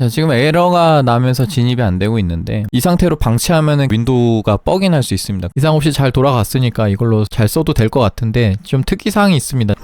자, 지금 에러가 나면서 진입이 안 되고 있는데 이 상태로 방치하면은 윈도우가 뻑이 날 수 있습니다. 이상 없이 잘 돌아갔으니까 이걸로 잘 써도 될 것 같은데 좀 특이 사항이 있습니다.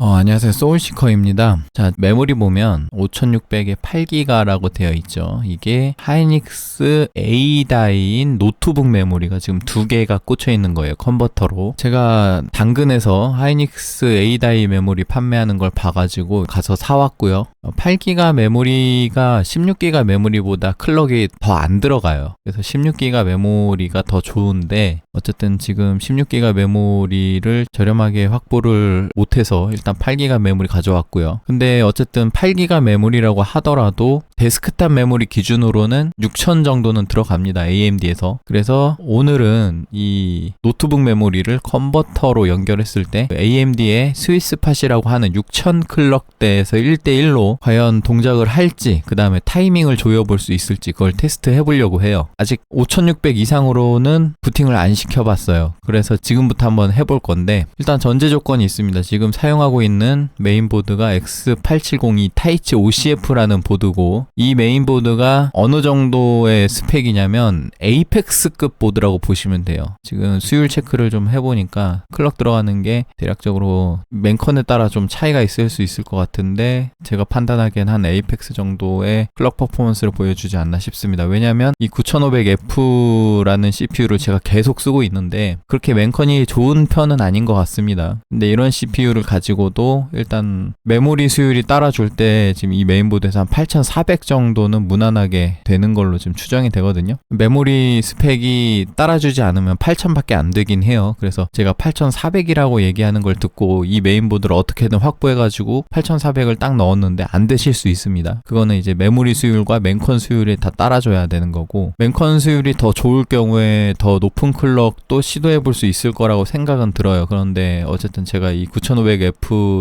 어, 안녕하세요. 소울시커입니다. 자, 메모리 보면 5600에 8기가라고 되어 있죠. 이게 하이닉스 A다이인 노트북 메모리가 지금 두 개가 꽂혀 있는 거예요. 컨버터로. 제가 당근에서 하이닉스 A다이 메모리 판매하는 걸 봐가지고 가서 사왔고요. 8기가 메모리가 16기가 메모리보다 클럭이 더 안 들어가요. 그래서 16기가 메모리가 더 좋은데 어쨌든 지금 16기가 메모리를 저렴하게 확보를 못해서 일단 8기가 메모리 가져왔고요. 근데 어쨌든 8기가 메모리라고 하더라도 데스크탑 메모리 기준으로는 6000 정도는 들어갑니다. AMD에서. 그래서 오늘은 이 노트북 메모리를 컨버터로 연결했을 때 AMD의 스위스팟이라고 하는 6000 클럭대에서 1대1로 과연 동작을 할지 그 다음에 타이밍을 조여볼 수 있을지 그걸 테스트 해보려고 해요. 아직 5600 이상으로는 부팅을 안 시켜봤어요. 그래서 지금부터 한번 해볼 건데 일단 전제 조건이 있습니다. 지금 사용하고 있는 메인보드가 X870이 타이치 OCF라는 보드고 이 메인보드가 어느 정도의 스펙이냐면 에이펙스급 보드라고 보시면 돼요. 지금 수율 체크를 좀 해보니까 클럭 들어가는 게 대략적으로 맨컨에 따라 좀 차이가 있을 수 있을 것 같은데 제가 판단하기엔 한 에이펙스 정도의 클럭 퍼포먼스를 보여주지 않나 싶습니다. 왜냐하면 이 9500F라는 CPU를 제가 계속 쓰고 있는데 그렇게 맨컨이 좋은 편은 아닌 것 같습니다. 근데 이런 CPU를 가지고 도 일단 메모리 수율이 따라줄 때 지금 이 메인보드에서 한 8400 정도는 무난하게 되는 걸로 지금 추정이 되거든요. 메모리 스펙이 따라주지 않으면 8000밖에 안 되긴 해요. 그래서 제가 8400이라고 얘기하는 걸 듣고 이 메인보드를 어떻게든 확보해가지고 8400을 딱 넣었는데 안 되실 수 있습니다. 그거는 이제 메모리 수율과 맨컨 수율이 다 따라줘야 되는 거고 맨컨 수율이 더 좋을 경우에 더 높은 클럭도 시도해 볼 수 있을 거라고 생각은 들어요. 그런데 어쨌든 제가 이 9500F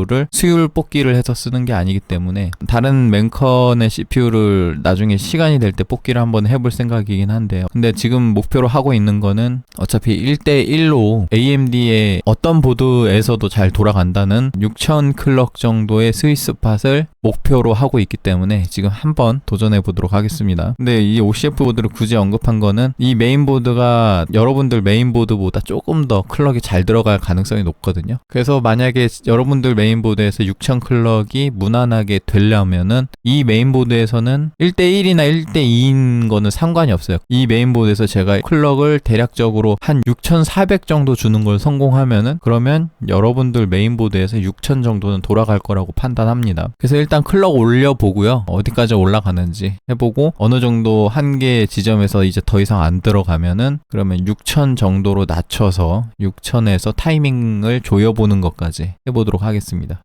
를 수율 뽑기를 해서 쓰는 게 아니기 때문에 다른 맨컨의 CPU를 나중에 시간이 될 때 뽑기를 한번 해볼 생각이긴 한데요. 근데 지금 목표로 하고 있는 거는 어차피 1대1로 AMD의 어떤 보드에서도 잘 돌아간다는 6000 클럭 정도의 스위스팟을 목표로 하고 있기 때문에 지금 한번 도전해 보도록 하겠습니다. 근데 이 OCF 보드를 굳이 언급한 거는 이 메인보드가 여러분들 메인보드보다 조금 더 클럭이 잘 들어갈 가능성이 높거든요. 그래서 만약에 여러분들 메인보드에서 6000 클럭이 무난하게 되려면은 이 메인보드에서는 1대1이나 1대2인 거는 상관이 없어요. 이 메인보드에서 제가 클럭을 대략적으로 한 6400 정도 주는 걸 성공하면은 그러면 여러분들 메인보드에서 6000 정도는 돌아갈 거라고 판단합니다. 그래서 일단 클럭 올려보고요. 어디까지 올라가는지 해보고 어느 정도 한계 지점에서 이제 더 이상 안 들어가면은 그러면 6000 정도로 낮춰서 6000에서 타이밍을 조여보는 것까지 해보도록 하겠습니다.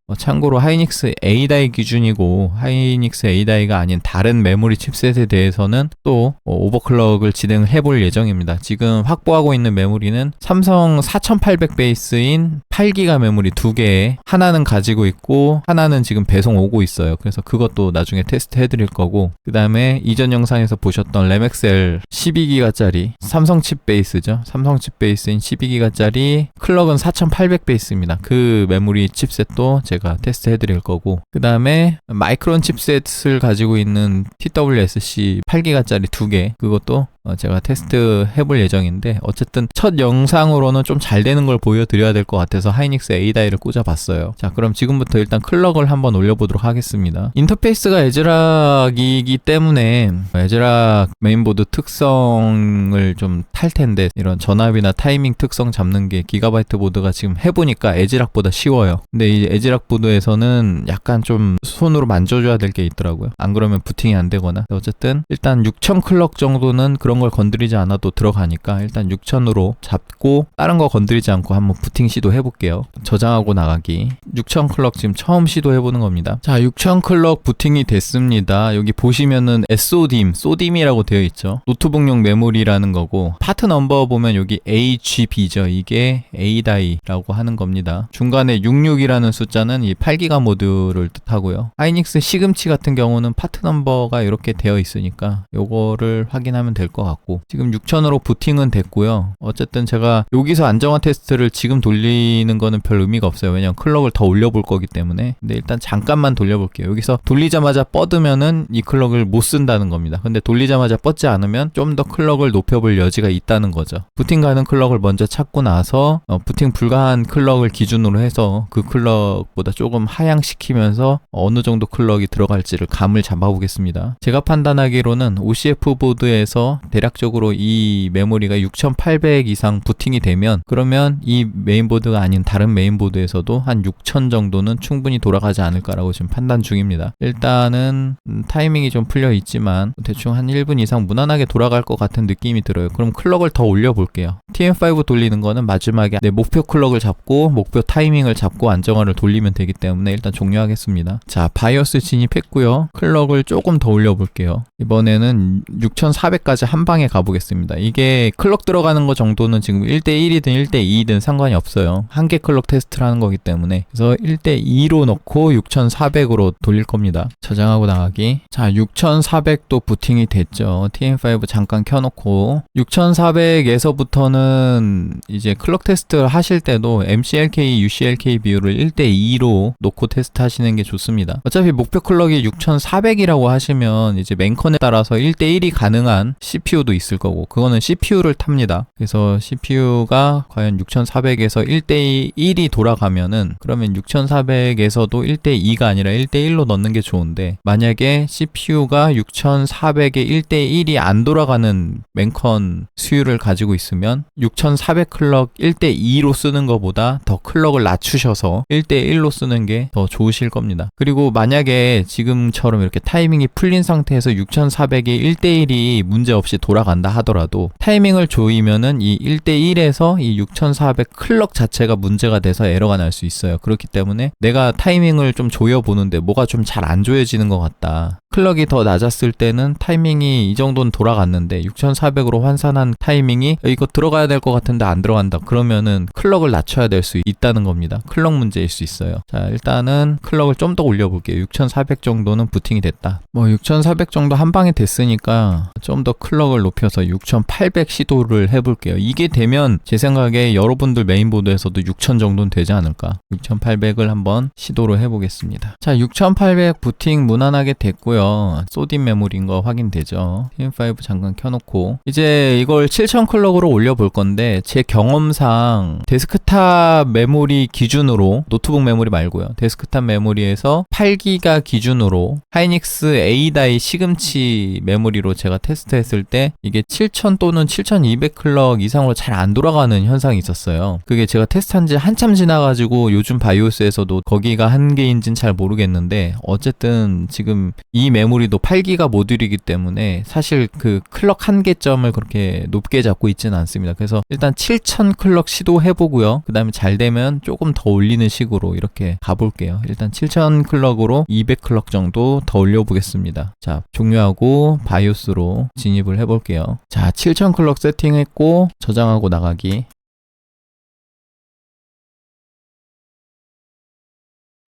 어, 참고로 하이닉스 A다이 기준이고 하이닉스 A다이가 아닌 다른 메모리 칩셋에 대해서는 또 어, 오버클럭을 진행을 해볼 예정입니다. 지금 확보하고 있는 메모리는 삼성 4800 베이스인 8기가 메모리 두 개, 하나는 가지고 있고 하나는 지금 배송 오고 있어요. 그래서 그것도 나중에 테스트 해드릴 거고 그 다음에 이전 영상에서 보셨던 램엑셀 12기가짜리 삼성 칩 베이스죠. 삼성 칩 베이스인 12기가짜리 클럭은 4800 베이스입니다. 그 메모리 칩셋도 제가 테스트 해드릴 거고 그 다음에 마이크론 칩셋을 가지고 있는 TWSC 8기가짜리 두 개 그것도 어, 제가 테스트 해볼 예정인데 어쨌든 첫 영상으로는 좀 잘 되는 걸 보여드려야 될 것 같아서 하이닉스 A다이를 꽂아봤어요. 자 그럼 지금부터 일단 클럭을 한번 올려보도록 하겠습니다. 인터페이스가 에즈락이기 때문에 에즈락 메인보드 특성을 좀 탈 텐데 이런 전압이나 타이밍 특성 잡는 게 기가바이트 보드가 지금 해보니까 에즈락보다 쉬워요. 근데 이 에즈락 보드에서는 약간 좀 손으로 만져줘야 될 게 있더라고요. 안 그러면 부팅이 안 되거나 어쨌든 일단 6000 클럭 정도는 그런 걸 건드리지 않아도 들어가니까 일단 6000으로 잡고 다른 거 건드리지 않고 한번 부팅 시도 해 볼게요. 저장하고 나가기. 6000 클럭 지금 처음 시도해 보는 겁니다. 자, 6000 클럭 부팅이 됐습니다. 여기 보시면은 SODIM, SODIM이라고 되어 있죠. 노트북용 메모리라는 거고 파트 넘버 보면 여기 HB죠. 이게 A다이라고 하는 겁니다. 중간에 66이라는 숫자는 이 8기가 모드를 뜻하고요. 하이닉스 시금치 같은 경우는 파트 넘버가 이렇게 되어 있으니까 요거를 확인하면 될 것것 같고 지금 6000으로 부팅은 됐고요. 어쨌든 제가 여기서 안정화 테스트를 지금 돌리는 거는 별 의미가 없어요. 왜냐면 클럭을 더 올려볼 거기 때문에. 근데 일단 잠깐만 돌려볼게요. 여기서 돌리자마자 뻗으면은 이 클럭을 못 쓴다는 겁니다. 근데 돌리자마자 뻗지 않으면 좀 더 클럭을 높여볼 여지가 있다는 거죠. 부팅 가는 클럭을 먼저 찾고 나서 어, 부팅 불가한 클럭을 기준으로 해서 그 클럭보다 조금 하향시키면서 어느 정도 클럭이 들어갈지를 감을 잡아보겠습니다. 제가 판단하기로는 OCF 보드에서 대략적으로 이 메모리가 6800 이상 부팅이 되면 그러면 이 메인보드가 아닌 다른 메인보드에서도 한 6000 정도는 충분히 돌아가지 않을까라고 지금 판단 중입니다. 일단은 음, 타이밍이 좀 풀려 있지만 대충 한 1분 이상 무난하게 돌아갈 것 같은 느낌이 들어요. 그럼 클럭을 더 올려볼게요. TM5 돌리는 거는 마지막에 내 목표 클럭을 잡고 목표 타이밍을 잡고 안정화를 돌리면 되기 때문에 일단 종료하겠습니다. 자, 바이오스 진입했고요. 클럭을 조금 더 올려볼게요. 이번에는 6400까지 한 방에 가보겠습니다. 이게 클럭 들어가는 거 정도는 지금 1대1이든 1대2든 상관이 없어요. 한 개 클럭 테스트를 하는 거기 때문에 그래서 1대2로 넣고 6400으로 돌릴 겁니다. 저장하고 나가기. 자, 6400도 부팅이 됐죠. TM5 잠깐 켜놓고 6400에서부터는 이제 클럭 테스트 하실 때도 MCLK, UCLK 비율을 1대2로 놓고 테스트 하시는 게 좋습니다. 어차피 목표 클럭이 6400이라고 하시면 이제 맨컨에 따라서 1대1이 가능한 CPU 도 있을 거고 그거는 CPU를 탑니다. 그래서 CPU가 과연 6400에서 1대 1이 돌아가면은 그러면 6400에서도 1대 2가 아니라 1대 1로 넣는 게 좋은데 만약에 CPU가 6400에 1대 1이 안 돌아가는 맨컨 수율을 가지고 있으면 6400 클럭 1대 2로 쓰는 것보다 더 클럭을 낮추셔서 1대 1로 쓰는 게 더 좋으실 겁니다. 그리고 만약에 지금처럼 이렇게 타이밍이 풀린 상태에서 6400에 1대 1이 문제없이 돌아간다 하더라도 타이밍을 조이면은 이 1대1에서 이 6400 클럭 자체가 문제가 돼서 에러가 날 수 있어요. 그렇기 때문에 내가 타이밍을 좀 조여보는데 뭐가 좀 잘 안 조여지는 것 같다. 클럭이 더 낮았을 때는 타이밍이 이 정도는 돌아갔는데 6400으로 환산한 타이밍이 이거 들어가야 될 것 같은데 안 들어간다. 그러면은 클럭을 낮춰야 될 수 있다는 겁니다. 클럭 문제일 수 있어요. 자, 일단은 클럭을 좀 더 올려볼게요. 6400 정도는 부팅이 됐다. 뭐 6400 정도 한 방에 됐으니까 좀 더 클럭 을 높여서 6800 시도를 해볼게요. 이게 되면 제 생각에 여러분들 메인보드에서도 6000 정도는 되지 않을까. 6800을 한번 시도를 해보겠습니다. 자, 6800 부팅 무난하게 됐고요. 소딘 메모리인 거 확인되죠. TM5 잠깐 켜놓고 이제 이걸 7000 클럭으로 올려볼 건데 제 경험상 데스크탑 메모리 기준으로 노트북 메모리 말고요. 데스크탑 메모리에서 8기가 기준으로 하이닉스 A다이 시금치 메모리로 제가 테스트했을 때 이게 7000 또는 7200 클럭 이상으로 잘 안 돌아가는 현상이 있었어요. 그게 제가 테스트한 지 한참 지나가지고 요즘 바이오스에서도 거기가 한계인진 잘 모르겠는데 어쨌든 지금 이 메모리도 8기가 모듈이기 때문에 사실 그 클럭 한계점을 그렇게 높게 잡고 있지는 않습니다. 그래서 일단 7000 클럭 시도해보고요. 그 다음에 잘 되면 조금 더 올리는 식으로 이렇게 가볼게요. 일단 7000 클럭으로 200 클럭 정도 더 올려보겠습니다. 자, 종료하고 바이오스로 진입을 해 볼게요. 자, 7000 클럭 세팅했고 저장하고 나가기.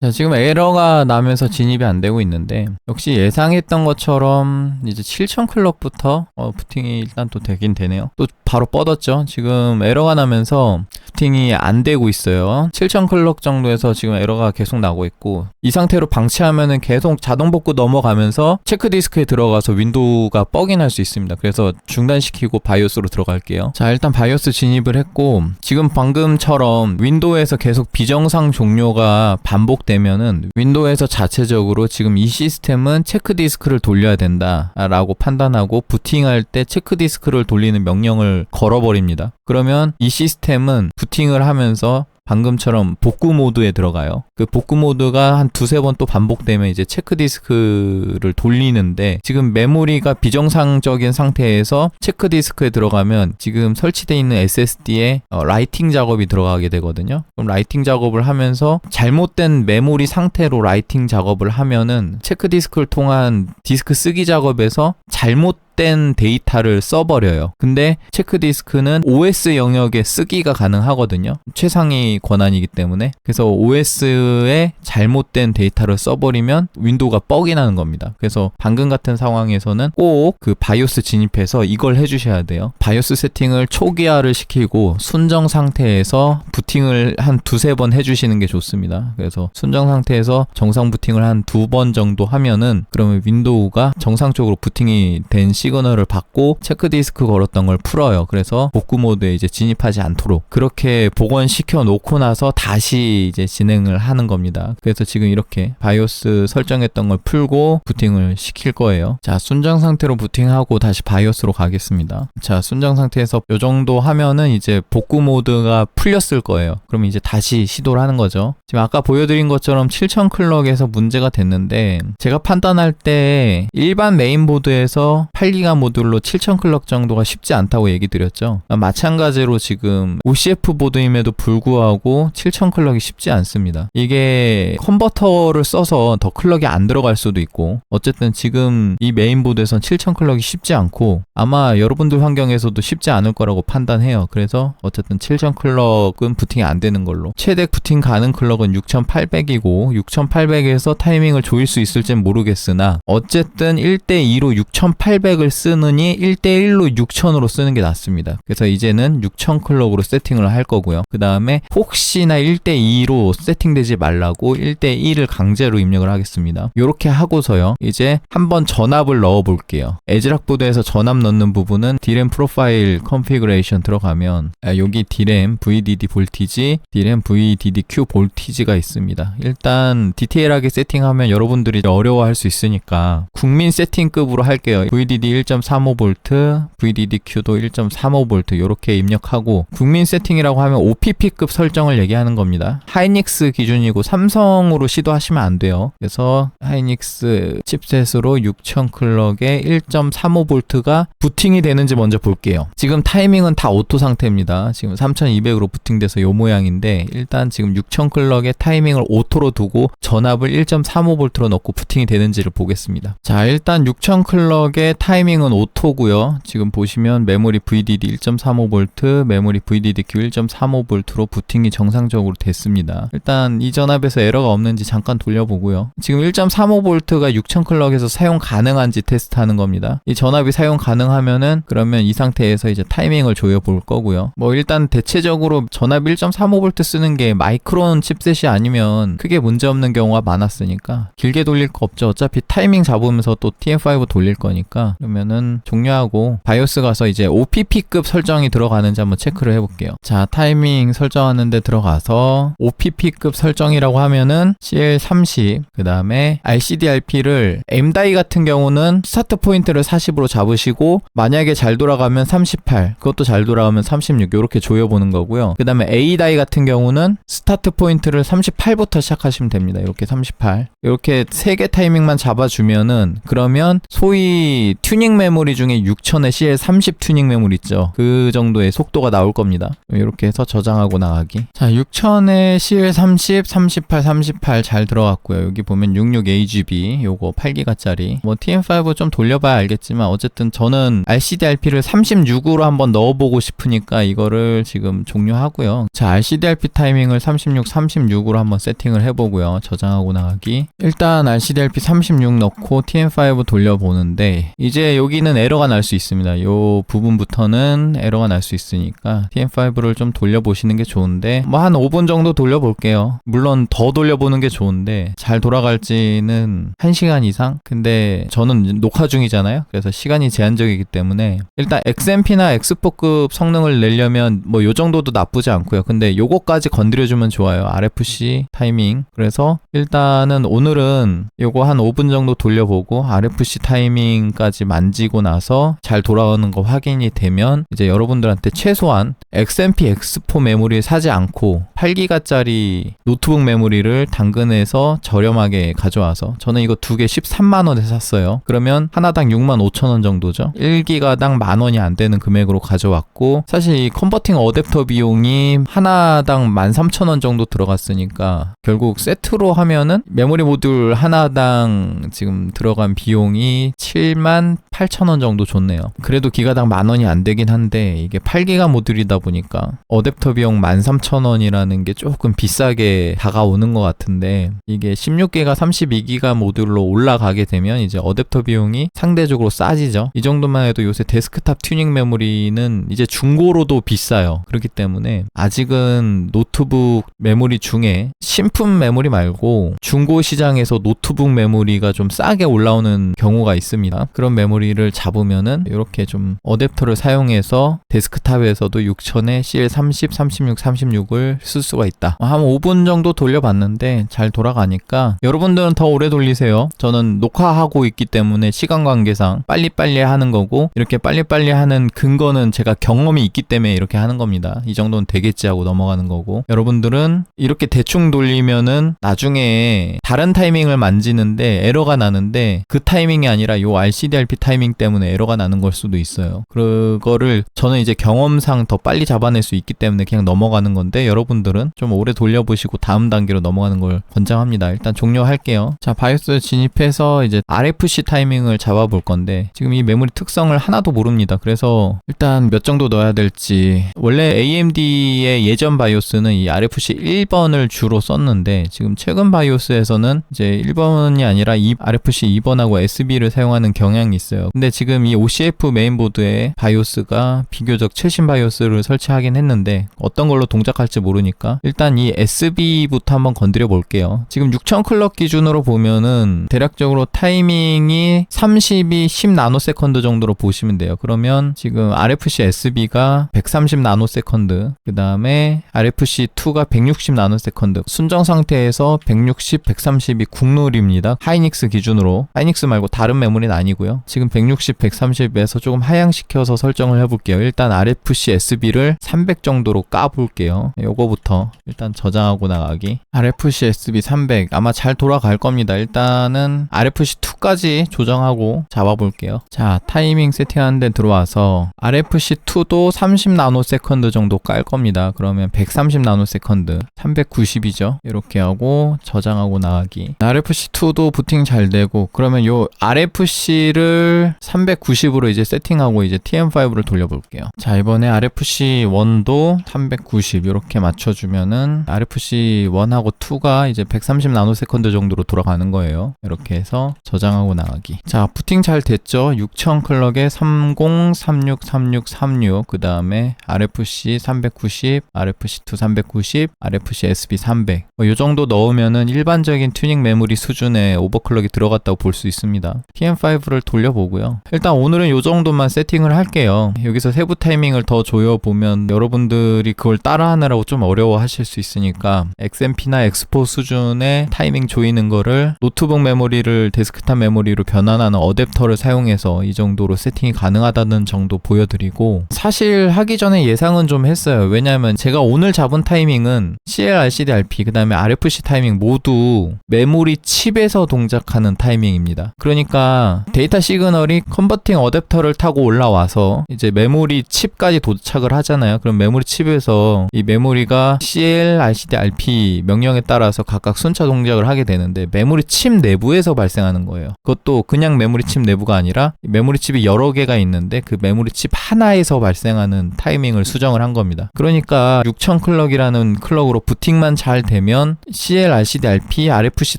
자, 지금 에러가 나면서 진입이 안 되고 있는데, 역시 예상했던 것처럼 이제 7000 클럭부터 어, 부팅이 일단 또 되긴 되네요. 또 바로 뻗었죠. 지금 에러가 나면서 부팅이 안 되고 있어요. 7000 클럭 정도에서 지금 에러가 계속 나고 있고, 이 상태로 방치하면은 계속 자동 복구 넘어가면서 체크 디스크에 들어가서 윈도우가 뻑인할 수 있습니다. 그래서 중단시키고 바이오스로 들어갈게요. 자, 일단 바이오스 진입을 했고, 지금 방금처럼 윈도우에서 계속 비정상 종료가 반복되 되면은 윈도우에서 자체적으로 지금 이 시스템은 체크 디스크를 돌려야 된다라고 판단하고 부팅할 때 체크 디스크를 돌리는 명령을 걸어버립니다. 그러면 이 시스템은 부팅을 하면서 방금처럼 복구 모드에 들어가요. 그 복구 모드가 한 두세 번 또 반복되면 이제 체크 디스크를 돌리는데 지금 메모리가 비정상적인 상태에서 체크 디스크에 들어가면 지금 설치되어 있는 SSD에 어, 라이팅 작업이 들어가게 되거든요. 그럼 라이팅 작업을 하면서 잘못된 메모리 상태로 라이팅 작업을 하면은 체크 디스크를 통한 디스크 쓰기 작업에서 잘못 잘못된 데이터를 써버려요. 근데 체크디스크는 OS 영역에 쓰기가 가능하거든요. 최상위 권한이기 때문에. 그래서 OS에 잘못된 데이터를 써버리면 윈도우가 뻑이 나는 겁니다. 그래서 방금 같은 상황에서는 꼭 그 바이오스 진입해서 이걸 해주셔야 돼요. 바이오스 세팅을 초기화를 시키고 순정 상태에서 부팅을 한 두세 번 해주시는 게 좋습니다. 그래서 순정 상태에서 정상 부팅을 한 두 번 정도 하면은 그러면 윈도우가 정상적으로 부팅이 된 시그널을 받고 체크디스크 걸었던 걸 풀어요. 그래서 복구 모드에 이제 진입하지 않도록 그렇게 복원시켜 놓고 나서 다시 이제 진행을 하는 겁니다. 그래서 지금 이렇게 바이오스 설정했던 걸 풀고 부팅을 시킬 거예요. 자, 순정 상태로 부팅하고 다시 바이오스로 가겠습니다. 자, 순정 상태에서 요 정도 하면은 이제 복구 모드가 풀렸을 거예요. 그럼 이제 다시 시도를 하는 거죠. 지금 아까 보여드린 것처럼 7000 클럭에서 문제가 됐는데 제가 판단할 때 일반 메인보드에서 8 기가 모듈로 7000 클럭 정도가 쉽지 않다고 얘기 드렸죠. 마찬가지로 지금 OCF 보드임에도 불구하고 7000 클럭이 쉽지 않습니다. 이게 컨버터를 써서 더 클럭이 안 들어갈 수도 있고 어쨌든 지금 이 메인보드에선 7000 클럭이 쉽지 않고 아마 여러분들 환경에서도 쉽지 않을 거라고 판단해요. 그래서 어쨌든 7000 클럭은 부팅이 안 되는 걸로 최대 부팅 가능 클럭은 6800이고 6800에서 타이밍을 조일 수 있을진 모르겠으나 어쨌든 1대2로 6800을 쓰느니 1대1로 6000으로 쓰는 게 낫습니다. 그래서 이제는 6000 클럭으로 세팅을 할 거고요. 그 다음에 혹시나 1대2로 세팅되지 말라고 1대1을 강제로 입력을 하겠습니다. 이렇게 하고서요. 이제 한번 전압을 넣어 볼게요. 에즈락 보드에서 전압 넣는 부분은 D램 프로파일 컨피그레이션 들어가면 아, 여기 D램 VDD 볼티지, D램 VDDQ 볼티지가 있습니다. 일단 디테일하게 세팅하면 여러분들이 어려워할 수 있으니까 국민 세팅급으로 할게요. VDD 1.35V, VDDQ도 1.35V 이렇게 입력하고 국민 세팅이라고 하면 OPP급 설정을 얘기하는 겁니다. 하이닉스 기준이고 삼성으로 시도하시면 안 돼요. 그래서 하이닉스 칩셋으로 6000 클럭에 1.35V가 부팅이 되는지 먼저 볼게요. 지금 타이밍은 다 오토 상태입니다. 지금 3200으로 부팅돼서 요 모양인데 일단 지금 6000 클럭의 타이밍을 오토로 두고 전압을 1.35V로 넣고 부팅이 되는지를 보겠습니다. 자, 일단 6000 클럭의 타이밍은 오토고요. 지금 보시면 메모리 VDD 1.35V, 메모리 VDDQ 1.35V로 부팅이 정상적으로 됐습니다. 일단 이 전압에서 에러가 없는지 잠깐 돌려보고요. 지금 1.35V가 6000 클럭에서 사용 가능한지 테스트하는 겁니다. 이 전압이 사용 가능하면은 그러면 이 상태에서 이제 타이밍을 조여 볼 거고요. 뭐 일단 대체적으로 전압 1.35V 쓰는 게 마이크론 칩셋이 아니면 크게 문제 없는 경우가 많았으니까 길게 돌릴 거 없죠. 어차피 타이밍 잡으면서 또 TM5 돌릴 거니까 그러면은 종료하고 바이오스 가서 이제 OPP급 설정이 들어가는지 한번 체크를 해볼게요. 자 타이밍 설정하는데 들어가서 OPP급 설정이라고 하면은 CL30 그 다음에 RCDRP를 MDI 같은 경우는 스타트 포인트를 40으로 잡으시고 만약에 잘 돌아가면 38 그것도 잘 돌아가면 36 이렇게 조여보는 거고요. 그 다음에 ADI 같은 경우는 스타트 포인트를 38부터 시작하시면 됩니다. 이렇게 38 이렇게 세 개 타이밍만 잡아주면은 그러면 소위 튜닝 메모리 중에 6000의 CL30 튜닝 메모리 있죠. 그 정도의 속도가 나올 겁니다. 이렇게 해서 저장하고 나가기. 자, 6000의 CL30, 38, 38 잘 들어갔고요. 여기 보면 66AGB 요거 8기가짜리. 뭐 TM5 좀 돌려봐야 알겠지만 어쨌든 저는 RCDRP를 36으로 한번 넣어보고 싶으니까 이거를 지금 종료하고요. 자, RCDRP 타이밍을 36, 36으로 한번 세팅을 해보고요. 저장하고 나가기. 일단 RCDRP 36 넣고 TM5 돌려보는데 이제 여기는 에러가 날 수 있습니다. 요 부분부터는 에러가 날 수 있으니까 TM5를 좀 돌려보시는 게 좋은데 뭐 한 5분 정도 돌려볼게요. 물론 더 돌려보는 게 좋은데 잘 돌아갈지는 1시간 이상? 근데 저는 녹화 중이잖아요. 그래서 시간이 제한적이기 때문에 일단 XMP나 X4급 성능을 내려면 뭐 요 정도도 나쁘지 않고요. 근데 요거까지 건드려주면 좋아요. RFC 타이밍. 그래서 일단은 오늘은 요거 한 5분 정도 돌려보고 RFC 타이밍까지 만지고 나서 잘 돌아오는 거 확인이 되면 이제 여러분들한테 최소한 XMP X4 메모리를 사지 않고 8기가짜리 노트북 메모리를 당근에서 저렴하게 가져와서 저는 이거 두 개 13만 원에 샀어요. 그러면 하나당 6만 5천 원 정도죠. 1기가당 만 원이 안 되는 금액으로 가져왔고 사실 이 컨버팅 어댑터 비용이 하나당 13,000원 정도 들어갔으니까 결국 세트로 하면은 메모리 모듈 하나당 지금 들어간 비용이 7만 8,000원 정도 줬네요. 그래도 기가당 만 원이 안 되긴 한데 이게 8기가 모듈이다 보니까 어댑터 비용 13,000원이라는 게 조금 비싸게 다가오는 것 같은데 이게 16기가 32기가 모듈로 올라가게 되면 이제 어댑터 비용이 상대적으로 싸지죠. 이 정도만 해도 요새 데스크탑 튜닝 메모리는 이제 중고로도 비싸요. 그렇기 때문에 아직은 노트북 메모리 중에 신품 메모리 말고 중고 시장에서 노트북 메모리가 좀 싸게 올라오는 경우가 있습니다. 그런 메모리 를 잡으면은 이렇게 좀 어댑터를 사용해서 데스크탑에서도 6000에 CL30, 36, 36을 쓸 수가 있다. 한 5분 정도 돌려봤는데 잘 돌아가니까 여러분들은 더 오래 돌리세요. 저는 녹화하고 있기 때문에 시간 관계상 빨리빨리 하는 거고 이렇게 빨리빨리 하는 근거는 제가 경험이 있기 때문에 이렇게 하는 겁니다. 이 정도는 되겠지 하고 넘어가는 거고 여러분들은 이렇게 대충 돌리면은 나중에 다른 타이밍을 만지는데 에러가 나는데 그 타이밍이 아니라 요 RCDRP 타이밍 때문에 에러가 나는 걸 수도 있어요. 그거를 저는 이제 경험상 더 빨리 잡아낼 수 있기 때문에 그냥 넘어가는 건데 여러분들은 좀 오래 돌려보시고 다음 단계로 넘어가는 걸 권장합니다. 일단 종료할게요. 자, 바이오스 진입해서 이제 RFC 타이밍을 잡아볼 건데 지금 이 메모리 특성을 하나도 모릅니다. 그래서 일단 몇 정도 넣어야 될지 원래 AMD의 예전 바이오스는 이 RFC 1번을 주로 썼는데 지금 최근 바이오스에서는 이제 1번이 아니라 이 RFC 2번하고 SB를 사용하는 경향이 있어요. 근데 지금 이 OCF 메인보드에 바이오스가 비교적 최신 바이오스를 설치하긴 했는데 어떤 걸로 동작할지 모르니까 일단 이 SB부터 한번 건드려 볼게요. 지금 6000 클럭 기준으로 보면은 대략적으로 타이밍이 32, 10 나노세컨드 정도로 보시면 돼요. 그러면 지금 RFC SB가 130 나노세컨드, 그 다음에 RFC 2가 160 나노세컨드. 순정 상태에서 160, 130이 국룰입니다. 하이닉스 기준으로. 하이닉스 말고 다른 메모리는 아니고요. 지금 160, 130에서 조금 하향시켜서 설정을 해볼게요. 일단 RFC SB를 300 정도로 까볼게요. 요거부터 일단 저장하고 나가기. RFC SB 300 아마 잘 돌아갈 겁니다. 일단은 RFC 2까지 조정하고 잡아볼게요. 자, 타이밍 세팅하는데 들어와서 RFC 2도 30 나노세컨드 정도 깔 겁니다. 그러면 130 나노세컨드, 390이죠. 이렇게 하고 저장하고 나가기. RFC 2도 부팅 잘 되고 그러면 요 RFC를 390으로 이제 세팅하고 이제 TM5를 돌려볼게요. 자, 이번에 RFC 1도 390 이렇게 맞춰주면은 RFC 1하고 2가 이제 130 나노세컨드 정도로 돌아가는 거예요. 이렇게 해서 저장하고 나가기. 자, 부팅 잘 됐죠? 6000 클럭에 30, 36, 36, 36, 그 다음에 RFC 390, RFC2 390, RFC SB 300. 뭐, 요 정도 넣으면은 일반적인 튜닝 메모리 수준의 오버클럭이 들어갔다고 볼 수 있습니다. TM5를 돌려보고 요. 일단 오늘은 요 정도만 세팅을 할게요. 여기서 세부 타이밍을 더 조여보면 여러분들이 그걸 따라하느라고 좀 어려워 하실 수 있으니까 XMP나 X4 수준의 타이밍 조이는 거를 노트북 메모리를 데스크탑 메모리로 변환하는 어댑터를 사용해서 이 정도로 세팅이 가능하다는 정도 보여드리고 사실 하기 전에 예상은 좀 했어요. 왜냐하면 제가 오늘 잡은 타이밍은 CL, RCD, RP 그 다음에 RFC 타이밍 모두 메모리 칩에서 동작하는 타이밍입니다. 그러니까 데이터 시그널 이 컨버팅 어댑터를 타고 올라와서 이제 메모리 칩까지 도착을 하잖아요. 그럼 메모리 칩에서 이 메모리가 CL, RCD, RP 명령에 따라서 각각 순차 동작을 하게 되는데 메모리 칩 내부에서 발생하는 거예요. 그것도 그냥 메모리 칩 내부가 아니라 메모리 칩이 여러 개가 있는데 그 메모리 칩 하나에서 발생하는 타이밍을 수정을 한 겁니다. 그러니까 6000 클럭이라는 클럭으로 부팅만 잘 되면 CL, RCD, RP, RFC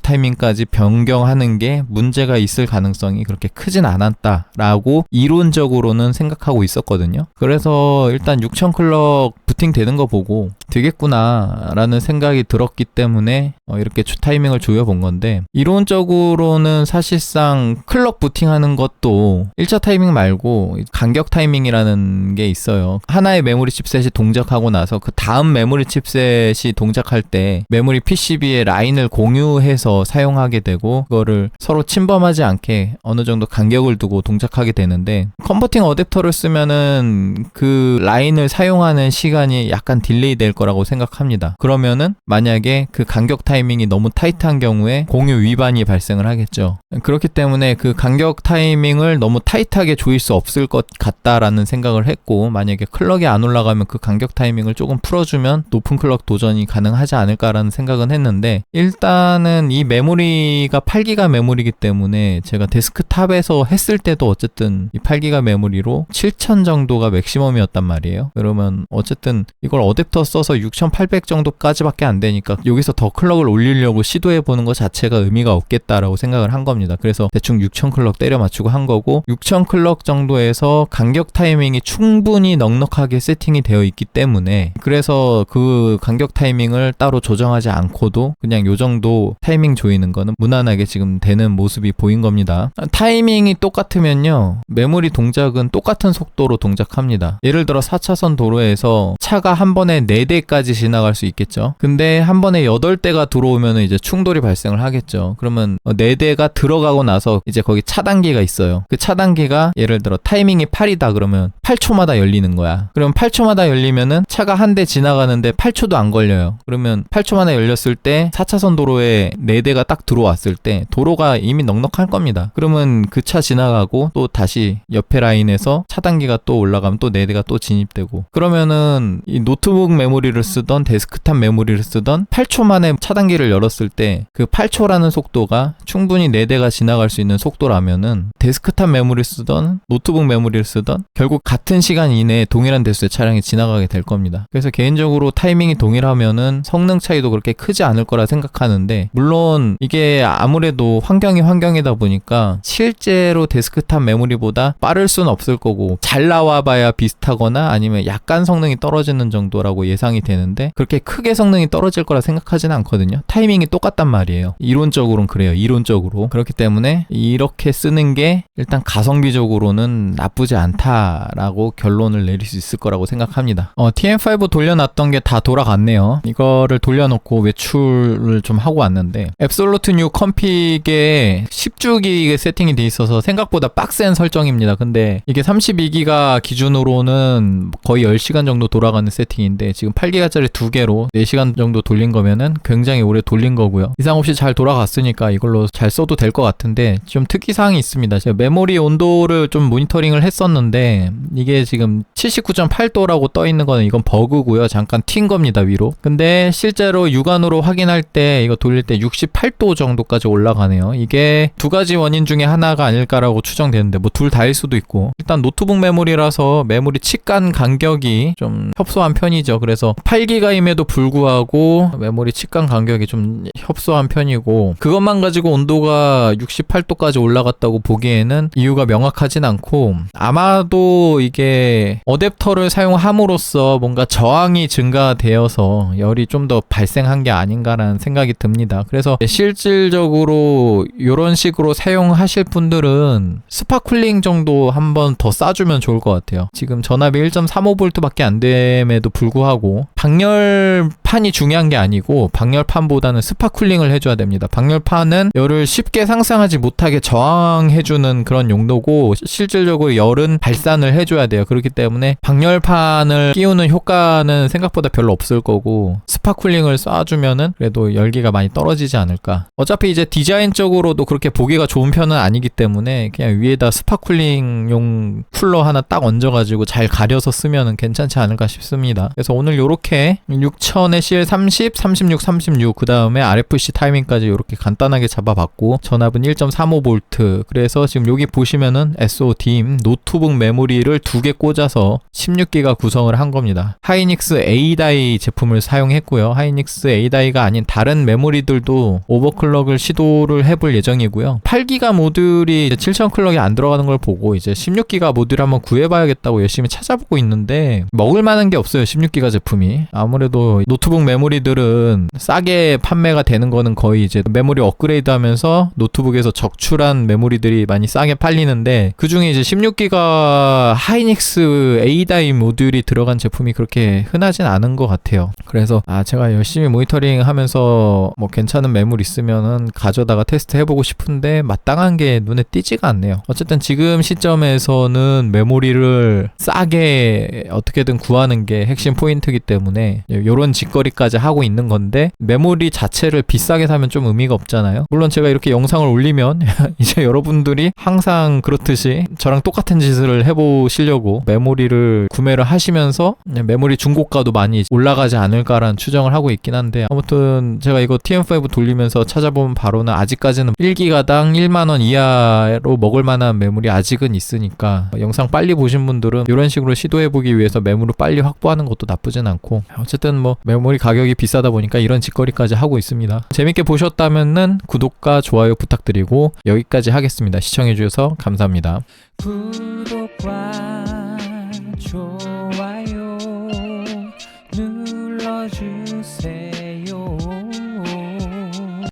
타이밍까지 변경하는 게 문제가 있을 가능성이 그렇게 크진 않았 다라고 이론적으로는 생각하고 있었거든요. 그래서 일단 6000 클럭 부팅 되는 거 보고 되겠구나라는 생각이 들었기 때문에 어, 이렇게 주 타이밍을 조여본 건데 이론적으로는 사실상 클럭 부팅하는 것도 1차 타이밍 말고 간격 타이밍이라는 게 있어요. 하나의 메모리 칩셋이 동작하고 나서 그 다음 메모리 칩셋이 동작할 때 메모리 PCB에 라인을 공유해서 사용하게 되고 그거를 서로 침범하지 않게 어느 정도 간격을 두고 동작하게 되는데 컨버팅 어댑터를 쓰면은 그 라인을 사용하는 시간이 약간 딜레이 될 거라고 생각합니다. 그러면은 만약에 그 간격 타이밍이 너무 타이트한 경우에 공유 위반이 발생을 하겠죠. 그렇기 때문에 그 간격 타이밍을 너무 타이트하게 조일 수 없을 것 같다라는 생각을 했고 만약에 클럭이 안 올라가면 그 간격 타이밍을 조금 풀어주면 높은 클럭 도전이 가능하지 않을까라는 생각은 했는데 일단은 이 메모리가 8기가 메모리이기 때문에 제가 데스크탑에서 했 했을 때도 어쨌든 이 8기가 메모리로 7000 정도가 맥시멈이었단 말이에요. 그러면 어쨌든 이걸 어댑터 써서 6800 정도까지밖에 안 되니까 여기서 더 클럭을 올리려고 시도해 보는 것 자체가 의미가 없겠다라고 생각을 한 겁니다. 그래서 대충 6000 클럭 때려 맞추고 한 거고 6000 클럭 정도에서 간격 타이밍이 충분히 넉넉하게 세팅이 되어 있기 때문에 그래서 그 간격 타이밍을 따로 조정하지 않고도 그냥 요 정도 타이밍 조이는 거는 무난하게 지금 되는 모습이 보인 겁니다. 타이밍이 똑 같으면요. 메모리 동작은 똑같은 속도로 동작합니다. 예를 들어 4차선 도로에서 차가 한 번에 4대까지 지나갈 수 있겠죠. 근데 한 번에 8대가 들어오면 이제 충돌이 발생을 하겠죠. 그러면 4대가 들어가고 나서 이제 거기 차단기가 있어요. 그 차단기가 예를 들어 타이밍이 8이다 그러면 8초마다 열리는 거야. 그럼 8초마다 열리면은 차가 한 대 지나가는데 8초도 안 걸려요. 그러면 8초만에 열렸을 때 4차선 도로에 4대가 딱 들어왔을 때 도로가 이미 넉넉할 겁니다. 그러면 그 차 지나 가고 또 다시 옆에 라인에서 차단기가 또 올라가면 또 4대가 또 진입되고 그러면은 이 노트북 메모리를 쓰던 데스크탑 메모리를 쓰던 8초 만에 차단기를 열었을 때 그 8초라는 속도가 충분히 4대가 지나갈 수 있는 속도라면은 데스크탑 메모리 쓰던 노트북 메모리를 쓰던 결국 같은 시간 이내에 동일한 대수의 차량이 지나가게 될 겁니다. 그래서 개인적으로 타이밍이 동일하면은 성능 차이도 그렇게 크지 않을 거라 생각하는데 물론 이게 아무래도 환경이 환경이다 보니까 실제로 데스크탑 메모리보다 빠를 수는 없을 거고 잘 나와봐야 비슷하거나 아니면 약간 성능이 떨어지는 정도라고 예상이 되는데 그렇게 크게 성능이 떨어질 거라 생각하지는 않거든요. 타이밍이 똑같단 말이에요. 이론적으로는 그래요. 이론적으로 그렇기 때문에 이렇게 쓰는 게 일단 가성비적으로는 나쁘지 않다라고 결론을 내릴 수 있을 거라고 생각합니다. 어, TM5 돌려놨던 게 다 돌아갔네요. 이거를 돌려놓고 외출을 좀 하고 왔는데 앱솔루트 뉴 컴픽에 10주기 세팅이 돼 있어서 생각 보다 빡센 설정입니다. 근데 이게 32기가 기준으로는 거의 10시간 정도 돌아가는 세팅인데 지금 8기가짜리 두 개로 4시간 정도 돌린 거면은 굉장히 오래 돌린 거고요. 이상 없이 잘 돌아갔으니까 이걸로 잘 써도 될 것 같은데 좀 특이사항이 있습니다. 제가 메모리 온도를 좀 모니터링을 했었는데 이게 지금 79.8도라고 떠 있는 거는 이건 버그고요. 잠깐 튄 겁니다, 위로. 근데 실제로 육안으로 확인할 때 이거 돌릴 때 68도 정도까지 올라가네요. 이게 두 가지 원인 중에 하나가 아닐까라고 추정되는데 뭐 둘 다일 수도 있고 일단 노트북 메모리라서 메모리 치간 간격이 좀 협소한 편이죠. 그래서 8기가임에도 불구하고 메모리 치간 간격이 좀 협소한 편이고 그것만 가지고 온도가 68도까지 올라갔다고 보기에는 이유가 명확하진 않고 아마도 이게 어 댑터를 사용함으로써 뭔가 저항이 증가되어서 열이 좀 더 발생한 게 아닌가라는 생각이 듭니다. 그래서 실질적으로 이런 식으로 사용하실 분들은 스파쿨링 정도 한번 더 쏴주면 좋을 것 같아요. 지금 전압이 1.35V밖에 안 됨에도 불구하고 방열판이 중요한 게 아니고 방열판보다는 스파쿨링을 해줘야 됩니다. 방열판은 열을 쉽게 상승하지 못하게 저항해주는 그런 용도고 실질적으로 열은 발산을 해줘야 돼요. 그렇기 때문에 방열판을 끼우는 효과는 생각보다 별로 없을 거고 스파쿨링을 쏴주면은 그래도 열기가 많이 떨어지지 않을까. 어차피 이제 디자인적으로도 그렇게 보기가 좋은 편은 아니기 때문에 그냥 위에다 스파쿨링용 쿨러 하나 딱 얹어가지고 잘 가려서 쓰면은 괜찮지 않을까 싶습니다. 그래서 오늘 요렇게 6000에 CL30, 36, 36, 그 다음에 RFC 타이밍까지 요렇게 간단하게 잡아봤고 전압은 1.35V. 그래서 지금 여기 보시면은 SODIM 노트북 메모리를 두 개 꽂아서 16기가 구성을 한 겁니다. 하이닉스 A다이 제품을 사용했고요. 하이닉스 A다이가 아닌 다른 메모리들도 오버클럭을 시도를 해볼 예정이고요. 8기가 모듈이 7000 클럭이 안 들어가는 걸 보고 이제 16기가 모듈 한번 구해봐야겠다고 열심히 찾아보고 있는데 먹을 만한 게 없어요. 16기가 제품이 아무래도 노트북 메모리들은 싸게 판매가 되는 거는 거의 이제 메모리 업그레이드 하면서 노트북에서 적출한 메모리들이 많이 싸게 팔리는데 그 중에 이제 16기가 하이닉스 A다이 모듈이 들어간 제품이 그렇게 흔하진 않은 것 같아요. 그래서 아 제가 열심히 모니터링 하면서 뭐 괜찮은 매물 있으면은 가져다가 테스트 해보고 싶은데 마땅한 게 눈에 띄지가 않네요. 어쨌든 지금 시점에서는 메모리를 싸게 어떻게든 구하는 게 핵심 포인트이기 때문에 이런 짓거리까지 하고 있는 건데 메모리 자체를 비싸게 사면 좀 의미가 없잖아요. 물론 제가 이렇게 영상을 올리면 이제 여러분들이 항상 그렇듯이 저랑 똑같은 짓을 해보시려고 메모리를 구매를 하시면서 메모리 중고가도 많이 올라가지 않을까라는 추정을 하고 있긴 한데 아무튼 제가 이거 TM5 돌리면서 찾아보면 바로는 아직까지는 1기가당 1만원 이하로 또 먹을 만한 매물이 아직은 있으니까 영상 빨리 보신 분들은 이런 식으로 시도해보기 위해서 매물을 빨리 확보하는 것도 나쁘진 않고 어쨌든 뭐 매물이 가격이 비싸다 보니까 이런 짓거리까지 하고 있습니다. 재밌게 보셨다면은 구독과 좋아요 부탁드리고 여기까지 하겠습니다. 시청해 주셔서 감사합니다. 구독과